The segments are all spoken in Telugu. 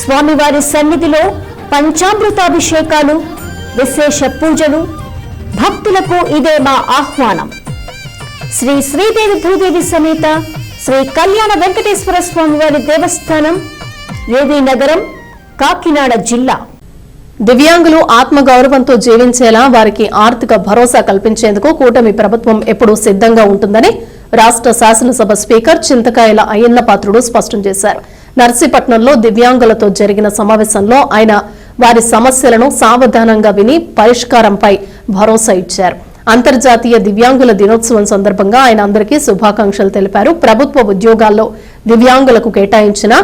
స్వామివారి సన్నిధిలో పంచామృతాభిషేకాలు విశేష పూజలు భక్తులకు ఇదే మా ఆహ్వానం. శ్రీ శ్రీదేవి భూదేవి సమేత శ్రీ కళ్యాణ వెంకటేశ్వర స్వామి వారి దేవస్థానం ఏవి నగరం కాకినాడ జిల్లా. దివ్యాంగులు ఆత్మ గౌరవంతో జీవించేలా వారికి ఆర్థిక భరోసా కల్పించేందుకు కూటమి ప్రభుత్వం ఎప్పుడూ సిద్ధంగా ఉంటుందని రాష్ట్ర శాసనసభ స్పీకర్ చింతకాయల అయ్యన్న పాత్రుడు స్పష్టం చేశారు. నర్సీపట్నంలో దివ్యాంగులతో జరిగిన సమావేశంలో ఆయన వారి సమస్యలను సావధానంగా విని పరిష్కారంపై భరోసా ఇచ్చారు. అంతర్జాతీయ దివ్యాంగుల దినోత్సవం సందర్భంగా ఆయన అందరికీ శుభాకాంక్షలు తెలిపారు. ప్రభుత్వ ఉద్యోగాల్లో దివ్యాంగులకు కేటాయించిన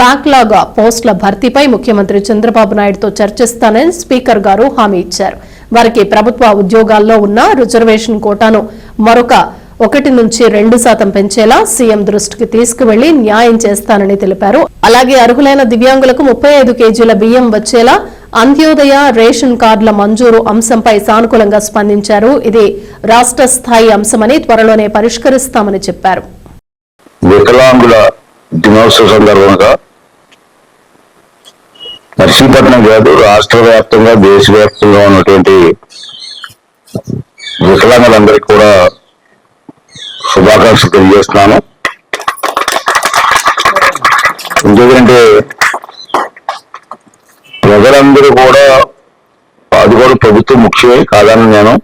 బ్యాక్లాగ్ పోస్టుల భర్తీపై ముఖ్యమంత్రి చంద్రబాబు నాయుడుతో చర్చిస్తానని స్పీకర్ గారు హామీ ఇచ్చారు. వారికి ప్రభుత్వ ఉద్యోగాల్లో ఉన్న రిజర్వేషన్ కోటాను మరొక ఒకటి నుంచి రెండు శాతం పెంచేలా సీఎం దృష్టికి తీసుకువెళ్ళి న్యాయం చేస్తానని తెలిపారు. అలాగే అర్హులైన దివ్యాంగులకు ముప్పై ఐదు కేజీల బియ్యం వచ్చేలా అంత్యోదయ రేషన్ కార్డుల మంజూరు అంశంపై సానుకూలంగా స్పందించారు. ఇది రాష్ట్ర స్థాయి అంశమని త్వరలోనే పరిష్కరిస్తామని చెప్పారు. వికలాంగుల దినోత్సవ సందర్భంగా నర్సీపట్నం కాదు రాష్ట్ర వ్యాప్తంగా దేశవ్యాప్తంగా ఉన్నటువంటి వికలాంగులందరికీ కూడా శుభాకాంక్షలు తెలియజేస్తున్నాను. ఎందుకంటే ప్రజలందరూ కూడా అది కూడా ప్రభుత్వం ముఖ్యమే కాదని నేను.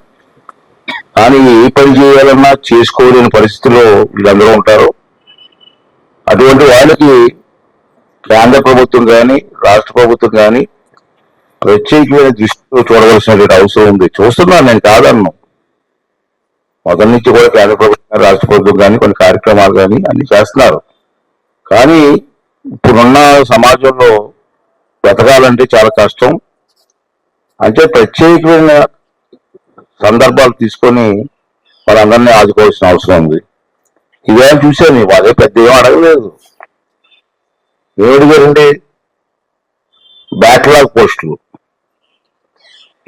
కానీ ఏ పని చేయాలన్నా చేసుకోలేని పరిస్థితిలో వీళ్ళందరూ ఉంటారు. అటువంటి వాళ్ళకి కేంద్ర ప్రభుత్వం కానీ రాష్ట్ర ప్రభుత్వం కానీ ప్రత్యేకమైన దృష్టితో చూడవలసినటువంటి అవసరం ఉంది. చూస్తున్నాను నేను కాదన్ను. మొదటి నుంచి కూడా కేంద్ర ప్రభుత్వం రాష్ట్ర ప్రభుత్వం కానీ కొన్ని కార్యక్రమాలు కానీ అన్ని చేస్తున్నారు. కానీ ఇప్పుడున్న సమాజంలో బ్రతకాలంటే చాలా కష్టం. అంటే ప్రత్యేకమైన సందర్భాలు తీసుకొని వాళ్ళందరినీ ఆదుకోవాల్సిన అవసరం ఉంది. ఇవేం చూశాను అదే పెద్ద ఏం అడగలేదు. ఏం బ్యాక్లాగ్ పోస్టులు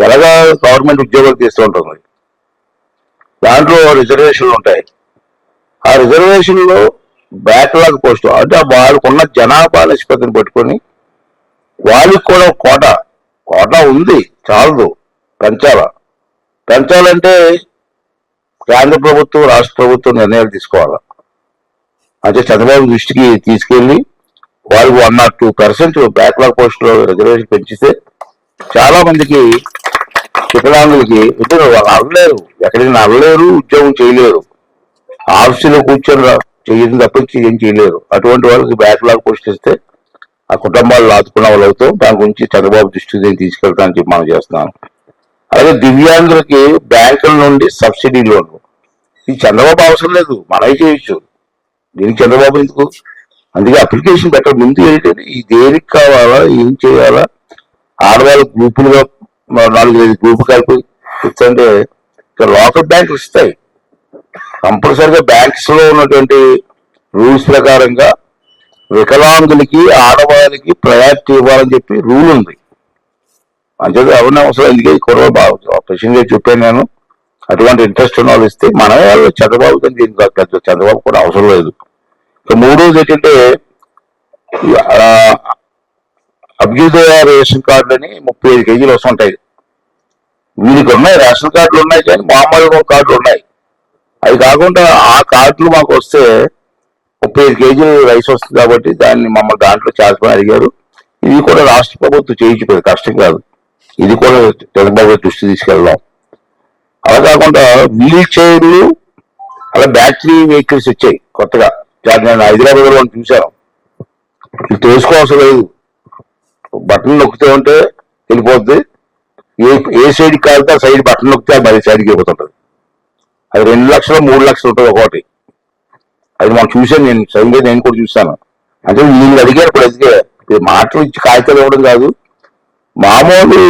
ఎలాగా గవర్నమెంట్ ఉద్యోగాలు తీస్తూ ఉంటుంది? దాంట్లో రిజర్వేషన్లు ఉంటాయి. ఆ రిజర్వేషన్లో బ్యాక్లాగ్ పోస్ట్ అంటే వాళ్ళకున్న జనాభా నిష్పత్తిని పట్టుకొని వాళ్ళకి కూడా కోట కోట ఉంది చాలదు పెంచాల? పెంచాలంటే కేంద్ర ప్రభుత్వం రాష్ట్ర ప్రభుత్వం నిర్ణయాలు తీసుకోవాలి? అంటే చంద్రబాబు దృష్టికి తీసుకెళ్ళి వాళ్ళు one not two percent backlog పోస్టులో రిజర్వేషన్ పెంచితే చాలా మందికి వికలాంగులకి ఇద్దరు వాళ్ళు అవ్వలేరు. ఎక్కడైనా అవ్వలేరు ఉద్యోగం చేయలేరు. ఆఫీసులో కూర్చొని రా- చేయడం తప్పించి ఏం చేయలేరు. అటువంటి వాళ్ళకి బ్యాక్లాగ్ పోస్ట్ ఇస్తే ఆ కుటుంబాలు ఆదుకున్న వాళ్ళు అవుతాం. దాని గురించి చంద్రబాబు దృష్టి నేను తీసుకెళ్తానని మనం చేస్తున్నాను. అలాగే దివ్యాంగులకి బ్యాంకుల నుండి సబ్సిడీ లోన్లు. ఇది చంద్రబాబు అవసరం లేదు. మనమే చేయొచ్చు? దీనికి చంద్రబాబు ఎందుకు? అందుకే అప్లికేషన్ పెట్టడం ముందు ఏంటంటే ఈ దేనికి కావాలా ఏం చేయాలా? ఆడవాళ్ళ గ్రూపులుగా నాలుగు ఐదు గ్రూపు కలిపి ఇస్తుంటే ఇక్కడ లోకల్ బ్యాంకులు ఇస్తాయి. కంపల్సరిగా బ్యాంక్స్లో ఉన్నటువంటి రూల్స్ ప్రకారంగా వికలాంగులకి ఆడవాళ్ళకి ప్రయారిటీ ఇవ్వాలని చెప్పి రూల్ ఉంది. అంతే ఎవరిని అవసరం ఎందుకే కొరవ బాగా ప్రెసిడెంట్ చెప్పాను నేను. అటువంటి ఇంట్రెస్ట్ ఉన్న వాళ్ళు ఇస్తే మనమే వాళ్ళు చంద్రబాబు కానీ దీనికి పెద్ద చంద్రబాబు కూడా అవసరం లేదు. ఇక మూడోది ఏంటంటే అభ్యుదయ రేషన్ కార్డులని ముప్పై ఐదు కేజీలు వస్తుంటాయి వీరికి ఉన్నాయి రేషన్ కార్డులు ఉన్నాయి కానీ మామూలు కార్డులు ఉన్నాయి. అవి కాకుండా ఆ కార్డులు మాకు వస్తే ముప్పై ఐదు కేజీలు రైస్ వస్తుంది కాబట్టి దాన్ని మమ్మల్ని దాంట్లో చేర్చమని అడిగారు. ఇది కూడా రాష్ట్ర ప్రభుత్వం చేయించిపోయింది కష్టం కాదు. ఇది కూడా చంద్రబాబు దృష్టి తీసుకెళ్దాం. అలా కాకుండా వీల్ చైర్లు అలా బ్యాటరీ వెహికల్స్ వచ్చాయి కొత్తగా. నేను హైదరాబాద్లో చూశాను. ఇది తెలుసుకోవాల్సిన లేదు. బటన్ నొక్కితే ఉంటే వెళ్ళిపోద్ది. ఏ ఏ సైడ్ కాలితే ఆ సైడ్ బటన్ నొక్కితే అది మరి సైడ్కి వెళ్ళిపోతుంటుంది. అది రెండు లక్షలు మూడు లక్షలు ఉంటుంది ఒకటి. అది మనం చూసాను నేను సరిగ్గా నేను కూడా చూశాను. అంటే వీళ్ళు అడిగారు ఇప్పుడు ఎదిగే మాటలు ఇచ్చి కాగితాలు ఇవ్వడం కాదు. మామూలు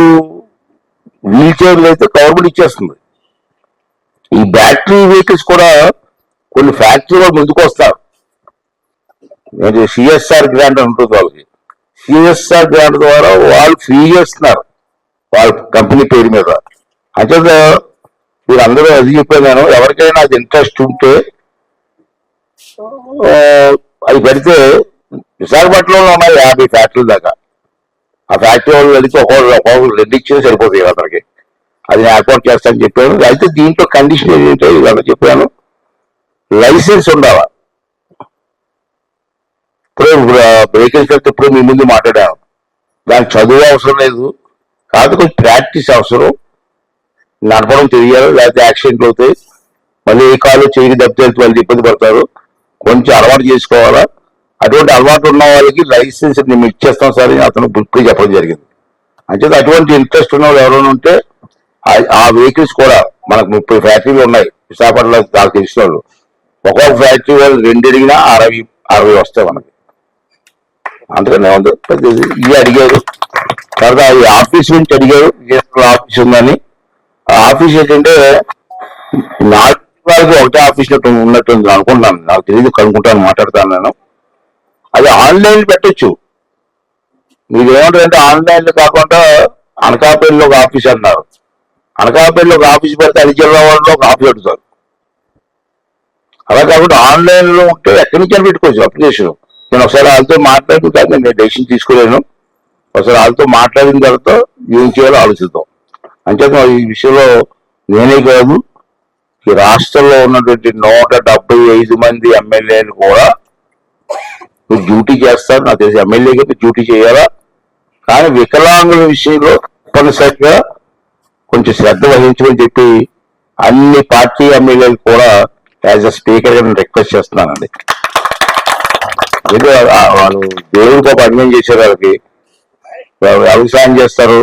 వీల్ చైర్లు అయితే గవర్నమెంట్ ఇచ్చేస్తుంది. ఈ బ్యాటరీ వెహికల్స్ కూడా కొన్ని ఫ్యాక్టరీలో ముందుకు వస్తారు. సిఎస్ఆర్ గ్రాంట్ అని ఉంటుంది వాళ్ళకి. సిఎస్ఆర్ గ్రాంట్ ద్వారా వాళ్ళు ఫ్రీ చేస్తున్నారు. వాళ్ళ కంపెనీ పేరు మీద. అంటే వీళ్ళందరూ అది చెప్పాను ఎవరికైనా అది ఇంట్రెస్ట్ ఉంటే అది పెడితే విశాఖపట్నంలో ఉన్నాయి యాభై ఫ్యాక్టరీల దాకా. ఆ ఫ్యాక్టరీ వాళ్ళు వెళితే ఒక్కొక్కరు ఒక్కొక్కరు రెండు ఇచ్చినా సరిపోతుంది అతనికి అది నేను ఏర్పాటు చేస్తానని చెప్పాను. అయితే దీంట్లో కండిషన్ ఏంటంటే ఇలా చెప్పాను లైసెన్స్ ఉండాలా? ఇప్పుడు వెహికల్స్ వెళ్తే ఇప్పుడు మీ ముందు మాట్లాడాను. దానికి చదువు అవసరం లేదు. కాదు కొంచెం ప్రాక్టీస్ అవసరం. నడపడం తెలియాలి లేకపోతే యాక్సిడెంట్లు అవుతాయి. మళ్ళీ ఏ కాలు చేయడం దెబ్బతి వెళ్తే వాళ్ళు ఇబ్బంది పడతారు. కొంచెం అలవాటు చేసుకోవాలా? అటువంటి అలవాటు ఉన్న వాళ్ళకి లైసెన్స్ మేము ఇచ్చేస్తాం సార్ అని అతను ఇప్పుడు చెప్పడం జరిగింది. అంటే అటువంటి ఇంట్రెస్ట్ ఉన్న వాళ్ళు ఎవరైనా ఉంటే ఆ- ఆ వెహికల్స్ కూడా మనకు ముప్పై ఫ్యాక్టరీలు ఉన్నాయి. విశాఖపట్నంలో నాకు తెలిసిన వాళ్ళు. ఒక్కొక్క ఫ్యాక్టరీ వాళ్ళు రెండు అడిగినా అరవై అరవై వస్తాయి మనకి. అందుకనే ఉంది పెద్దది ఇది అడిగారు. తర్వాత అది ఆఫీస్ నుంచి అడిగారు. ఆఫీస్ ఉందని. ఆ ఆఫీస్ ఏంటంటే నాలుగు వరకు ఒకటే ఆఫీస్ ఉన్నట్టు అనుకుంటున్నాను. నాకు తెలియదు కనుక్కుంటాను మాట్లాడతాను నేను. అది ఆన్లైన్ పెట్టచ్చు. మీరు ఏమంటారంటే ఆన్లైన్లో కాకుండా అనకాపల్లిలో ఒక ఆఫీస్ అన్నారు అనకాపల్లిలో ఒక ఆఫీస్ పెడితే అది ఒక ఆఫీస్ పెడతారు అలా కాకుండా ఆన్లైన్లో ఉంటే ఎక్కడి నుంచి పెట్టుకోవచ్చు అప్లికేషన్. నేను ఒకసారి వాళ్ళతో మాట్లాడిన తర్వాత నేను డెసిషన్ తీసుకోలేను. ఒకసారి వాళ్ళతో మాట్లాడిన తర్వాత ఏం చేయాలో ఆలోచిద్దాం. అంచేత ఈ విషయంలో నేనే కాదు ఈ రాష్ట్రంలో ఉన్నటువంటి నూట డెబ్బై ఐదు మంది ఎమ్మెల్యేలు కూడా డ్యూటీ చేస్తారు నాకు తెలిసి ఎమ్మెల్యేగా డ్యూటీ చేయాలా? కానీ వికలాంగుల విషయంలో తప్పనిసరిగా కొంచెం శ్రద్ధ వహించమని చెప్పి అన్ని పార్టీ ఎమ్మెల్యేలు కూడా యాజ్ అ స్పీకర్ నేను రిక్వెస్ట్ చేస్తున్నానండి. ఇది వాళ్ళు దేవుడికి ఒక అన్యాయం చేశారు వాళ్ళకి వ్యవసాయం చేస్తారు?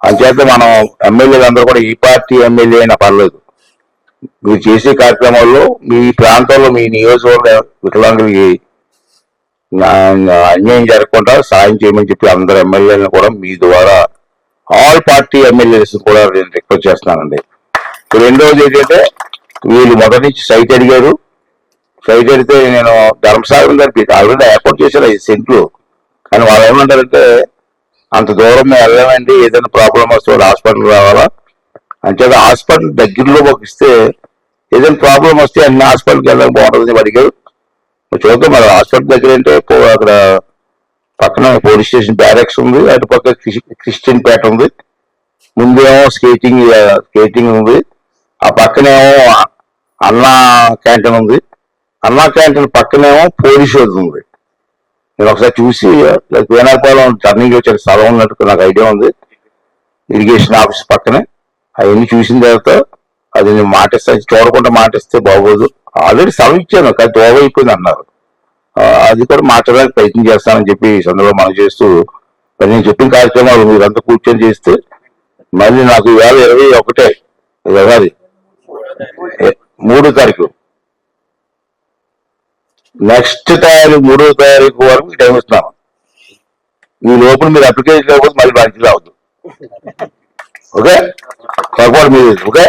అంచేత మనం ఎమ్మెల్యేలు అందరూ కూడా ఈ పార్టీ ఎమ్మెల్యే అయినా పర్లేదు. మీరు చేసే కార్యక్రమాల్లో మీ ప్రాంతంలో మీ నియోజకవర్గ వికలాంగులకి అన్యాయం జరగకుండా సాయం చేయమని చెప్పి అందరు ఎమ్మెల్యేలను కూడా మీ ద్వారా ఆల్ పార్టీ ఎమ్మెల్యేస్ కూడా నేను రిక్వెస్ట్ చేస్తున్నానండి. ఇప్పుడు రెండవది ఏంటంటే వీళ్ళు మొదటి నుంచి సైట్ అడిగారు. సైట్ అడిగితే నేను ధర్మసాగరం గారికి ఆల్రెడీ ఏర్పాటు చేశాను ఐదు సెంట్లు. కానీ వాళ్ళు ఏమంటారంటే అంత దూరం మేము వెళ్ళామండి ఏదైనా ప్రాబ్లం వస్తే హాస్పిటల్ రావాలా? అంటే హాస్పిటల్ దగ్గరలో మాకు ఇస్తే ఏదైనా ప్రాబ్లం వస్తే అన్ని హాస్పిటల్కి వెళ్ళడం బాగుంటుంది అని అడిగారు. మరి చూద్దాం మరి హాస్పిటల్ దగ్గర అంటే అక్కడ పక్కన పోలీస్ స్టేషన్ బ్యారెక్స్ ఉంది అటు పక్క క్రిస్- క్రిస్టియన్ పేట ఉంది. ముందేమో స్కేటింగ్ స్కేటింగ్ uh, ఉంది. ఆ పక్కనేమో అన్నా క్యాంటీన్ ఉంది. అన్నా క్యాంటీన్ పక్కనేమో పోలీస్ ఉంది. నేను ఒకసారి చూసి వేనాపాలెం టర్నింగ్ వచ్చే స్థలం ఉన్నట్టు నాకు ఐడియా ఉంది. ఇరిగేషన్ ఆఫీస్ పక్కనే. అవన్నీ చూసిన తర్వాత అది నేను మాటిస్తా చూడకుండా మాటిస్తే బాగోదు. ఆల్రెడీ స్థలం ఇచ్చాను కానీ దోవ అయిపోయింది అన్నారు. అది కూడా మాట్లాడడానికి ప్రయత్నం చేస్తానని చెప్పి ఈ సందర్భంలో మనం చేస్తూ మరి నేను చెప్పిన కార్యక్రమాలు మీరంతా కూర్చొని చేస్తే మళ్ళీ నాకు వేల ఇరవై ఒకటే ఇరవై మూడో తారీఖు. నెక్స్ట్ తారీఖు మూడో తారీఖు వరకు టైం ఇస్తున్నాను. ఈ లోపల మీరు అప్లికేషన్ లేకపోతే మళ్ళీ బ్యాంకుకి రావద్దు. ఓకే పొరపాటు మీరు ఓకే